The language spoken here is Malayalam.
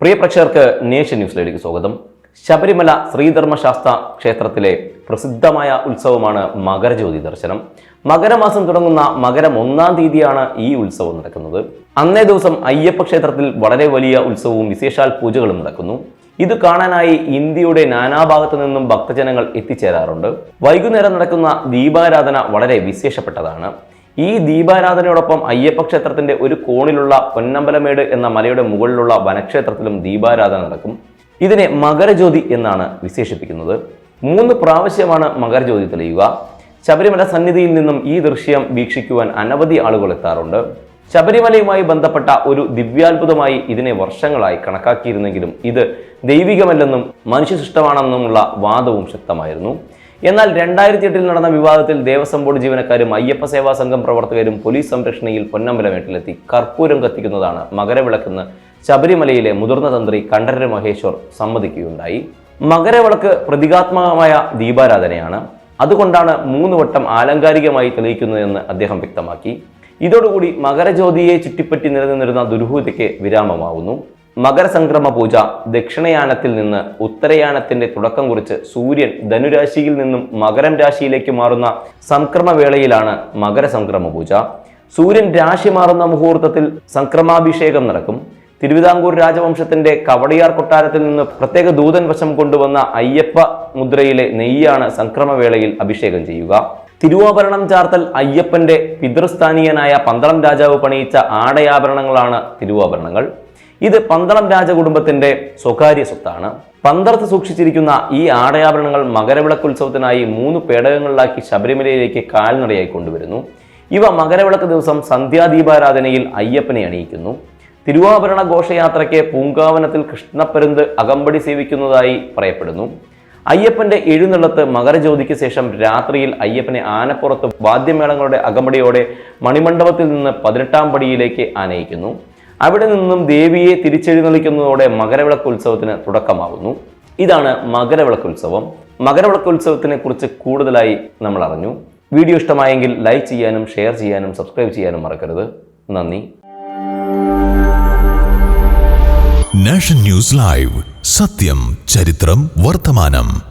പ്രിയ പ്രേക്ഷകർക്ക് നേഷൻ ന്യൂസിലേക്ക് സ്വാഗതം. ശബരിമല ശ്രീധർമ്മശാസ്ത്ര ക്ഷേത്രത്തിലെ പ്രസിദ്ധമായ ഉത്സവമാണ് മകരജ്യോതി ദർശനം. മകരമാസം തുടങ്ങുന്ന മകരം ഒന്നാം തീയതിയാണ് ഈ ഉത്സവം നടക്കുന്നത്. അന്നേ ദിവസം അയ്യപ്പ ക്ഷേത്രത്തിൽ വളരെ വലിയ ഉത്സവവും വിശേഷാൽ പൂജകളും നടക്കുന്നു. ഇത് കാണാനായി ഇന്ത്യയുടെ നാനാഭാഗത്തു നിന്നും ഭക്തജനങ്ങൾ എത്തിച്ചേരാറുണ്ട്. വൈകുന്നേരം നടക്കുന്ന ദീപാരാധന വളരെ വിശേഷപ്പെട്ടതാണ്. ഈ ദീപാരാധനയോടൊപ്പം അയ്യപ്പ ക്ഷേത്രത്തിന്റെ ഒരു കോണിലുള്ള പൊന്നമ്പലമേട് എന്ന മലയുടെ മുകളിലുള്ള വനക്ഷേത്രത്തിലും ദീപാരാധന നടക്കും. ഇതിനെ മകരജ്യോതി എന്നാണ് വിശേഷിപ്പിക്കുന്നത്. മൂന്ന് പ്രാവശ്യമാണ് മകരജ്യോതി തെളിയുക. ശബരിമല സന്നിധിയിൽ നിന്നും ഈ ദൃശ്യം വീക്ഷിക്കുവാൻ അനവധി ആളുകൾ എത്താറുണ്ട്. ശബരിമലയുമായി ബന്ധപ്പെട്ട ഒരു ദിവ്യാത്ഭുതമായി ഇതിനെ വർഷങ്ങളായി കണക്കാക്കിയിരുന്നെങ്കിലും ഇത് ദൈവികമല്ലെന്നും മനുഷ്യസൃഷ്ടമാണെന്നുമുള്ള വാദവും ശക്തമായിരുന്നു. എന്നാൽ രണ്ടായിരത്തി എട്ടിൽ നടന്ന വിവാദത്തിൽ ദേവസ്വം ബോർഡ് ജീവനക്കാരും അയ്യപ്പ സേവാ സംഘം പ്രവർത്തകരും പോലീസ് സംരക്ഷണയിൽ പൊന്നമ്പലമേട്ടിലെത്തി കർപ്പൂരം കത്തിക്കുന്നതാണ് മകരവിളക്കെന്ന് ശബരിമലയിലെ മുതിർന്ന തന്ത്രി കണ്ഠരര് മഹേശ്വർ സമ്മതിക്കുകയുണ്ടായി. മകരവിളക്ക് പ്രതീകാത്മകമായ ദീപാരാധനയാണ്. അതുകൊണ്ടാണ് മൂന്ന് വട്ടം ആലങ്കാരികമായി തെളിയിക്കുന്നതെന്ന് അദ്ദേഹം വ്യക്തമാക്കി. ഇതോടുകൂടി മകരജ്യോതിയെ ചുറ്റിപ്പറ്റി നിലനിന്നിരുന്ന ദുരൂഹതയ്ക്ക് വിരാമമാവുന്നു. മകരസംക്രമ പൂജ ദക്ഷിണയാനത്തിൽ നിന്ന് ഉത്തരയാനത്തിന്റെ തുടക്കം കുറിച്ച് സൂര്യൻ ധനുരാശിയിൽ നിന്നും മകരം രാശിയിലേക്ക് മാറുന്ന സംക്രമവേളയിലാണ് മകരസംക്രമ പൂജ സൂര്യൻ രാശി മാറുന്ന മുഹൂർത്തത്തിൽ സംക്രമാഭിഷേകം നടക്കും. തിരുവിതാംകൂർ രാജവംശത്തിന്റെ കവടിയാർ കൊട്ടാരത്തിൽ നിന്ന് പ്രത്യേക ദൂതൻ വശം കൊണ്ടുവന്ന അയ്യപ്പ മുദ്രയിലെ നെയ്യാണ് സംക്രമവേളയിൽ അഭിഷേകം ചെയ്യുക. തിരുവാഭരണം ചാർത്തൽ അയ്യപ്പന്റെ പിതൃസ്ഥാനീയനായ പന്തളം രാജാവ് പണിയിച്ച ആടയാഭരണങ്ങളാണ് തിരുവാഭരണങ്ങൾ. ഇത് പന്തളം രാജകുടുംബത്തിന്റെ സ്വകാര്യ സ്വത്താണ്. പന്തളത്ത് സൂക്ഷിച്ചിരിക്കുന്ന ഈ ആടയാഭരണങ്ങൾ മകരവിളക്ക് ഉത്സവത്തിനായി മൂന്ന് പേടകങ്ങളിലാക്കി ശബരിമലയിലേക്ക് കാൽനടയായി കൊണ്ടുവരുന്നു. ഇവ മകരവിളക്ക് ദിവസം സന്ധ്യാദീപാരാധനയിൽ അയ്യപ്പനെ അണിയിക്കുന്നു. തിരുവാഭരണ ഘോഷയാത്രയ്ക്ക് പൂങ്കാവനത്തിൽ കൃഷ്ണപ്പരുന്ത് അകമ്പടി സേവിക്കുന്നതായി പറയപ്പെടുന്നു. അയ്യപ്പന്റെ എഴുന്നള്ളത്ത് മകരജ്യോതിക്ക് ശേഷം രാത്രിയിൽ അയ്യപ്പനെ ആനപ്പുറത്ത് വാദ്യമേളങ്ങളുടെ അകമ്പടിയോടെ മണിമണ്ഡപത്തിൽ നിന്ന് പതിനെട്ടാം പടിയിലേക്ക് ആനയിക്കുന്നു. അവിടെ നിന്നും ദേവിയെ തിരിച്ചെഴുന്നള്ളിക്കുന്നതോടെ മകരവിളക്ക് ഉത്സവത്തിന് തുടക്കമാകുന്നു. ഇതാണ് മകരവിളക്ക് ഉത്സവം മകരവിളക്ക് ഉത്സവത്തിനെ കുറിച്ച് കൂടുതലായി നമ്മൾ അറിഞ്ഞു. വീഡിയോ ഇഷ്ടമായെങ്കിൽ ലൈക്ക് ചെയ്യാനും ഷെയർ ചെയ്യാനും സബ്സ്ക്രൈബ് ചെയ്യാനും മറക്കരുത്. നന്ദി. Nation news live. സത്യം ചരിത്രം വർത്തമാനം.